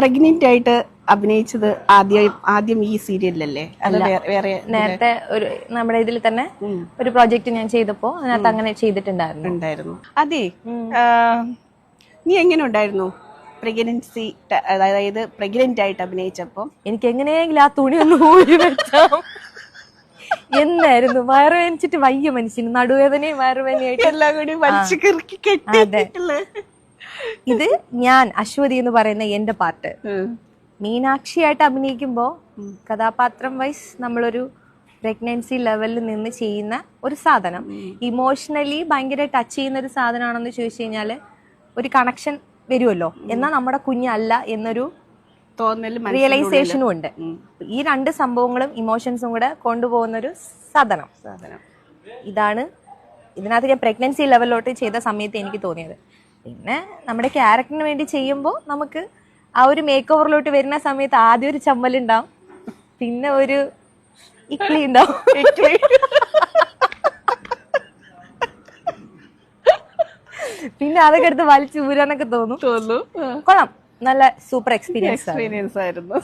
Pregnant ആയിട്ട് അഭിനയിച്ചത് ആദ്യം ആദ്യം ഈ സീരിയലിലല്ലേ? വേറെ- നേരത്തെ ഒരു നമ്മുടെ ഇതിൽ തന്നെ ഒരു പ്രോജക്റ്റ് ഞാൻ ചെയ്തപ്പോ അതിനകത്ത് അങ്ങനെ ചെയ്തിട്ടുണ്ടായിരുന്നു. ഉണ്ടായിരുന്നു. അതെ നീ എങ്ങനെ ഉണ്ടായിരുന്നു പ്രഗ്നൻസി അതായത് പ്രഗ്നന്റ് ആയിട്ട് അഭിനയിച്ചപ്പോൾ എനിക്ക് എങ്ങനെയെങ്കിലും ആ തുണി ഒന്ന് ഊരി വെച്ചാം. എന്നായിരുന്നു? വയറുവേനിച്ചിട്ട് വയ്യ മനുഷ്യന്. നടുവേദനയും വയറുവേദനയായിട്ട് എല്ലാം കൂടി വലിച്ചു കെട്ടി ഇത് ഞാൻ അശ്വതി എന്ന് പറയുന്ന എന്റെ പാർട്ട് മീനാക്ഷിയായിട്ട് അഭിനയിക്കുമ്പോൾ കഥാപാത്രം വൈസ് നമ്മളൊരു പ്രഗ്നൻസി ലെവലിൽ നിന്ന് ചെയ്യുന്ന ഒരു സാധനം. ഇമോഷണലി ഭയങ്കര ടച്ച് ചെയ്യുന്ന ഒരു സാധനമാണെന്ന് ചോദിച്ചു കഴിഞ്ഞാൽ ഒരു കണക്ഷൻ വരുമല്ലോ എന്നാൽ നമ്മുടെ കുഞ്ഞല്ല എന്നൊരു റിയലൈസേഷനും ഉണ്ട്. ഈ രണ്ട് സംഭവങ്ങളും ഇമോഷൻസും കൂടെ കൊണ്ടുപോകുന്ന ഒരു സാധനം. സാധനം. ഇതാണ് ഇതിനകത്ത് ഞാൻ പ്രഗ്നൻസി ലെവലിലോട്ട് ചെയ്ത സമയത്ത് എനിക്ക് തോന്നിയത്. പിന്നെ നമ്മുടെ ക്യാരക്ടറിന് വേണ്ടി ചെയ്യുമ്പോൾ നമുക്ക് ആ ഒരു മേക്ക് ഓവറിലോട്ട് വരുന്ന സമയത്ത് ആദ്യം ഒരു ചമ്മലുണ്ടാവും. പിന്നെ ഒരു ഇക്ലി ഉണ്ടാവും പിന്നെ അതൊക്കെ എടുത്ത് വലിച്ചു ഊരാന്നൊക്കെ തോന്നും. തോന്നുന്നു കൊള്ളാം. നല്ല സൂപ്പർ എക്സ്പീരിയൻസ് എക്സ്പീരിയൻസ് ആയിരുന്നു.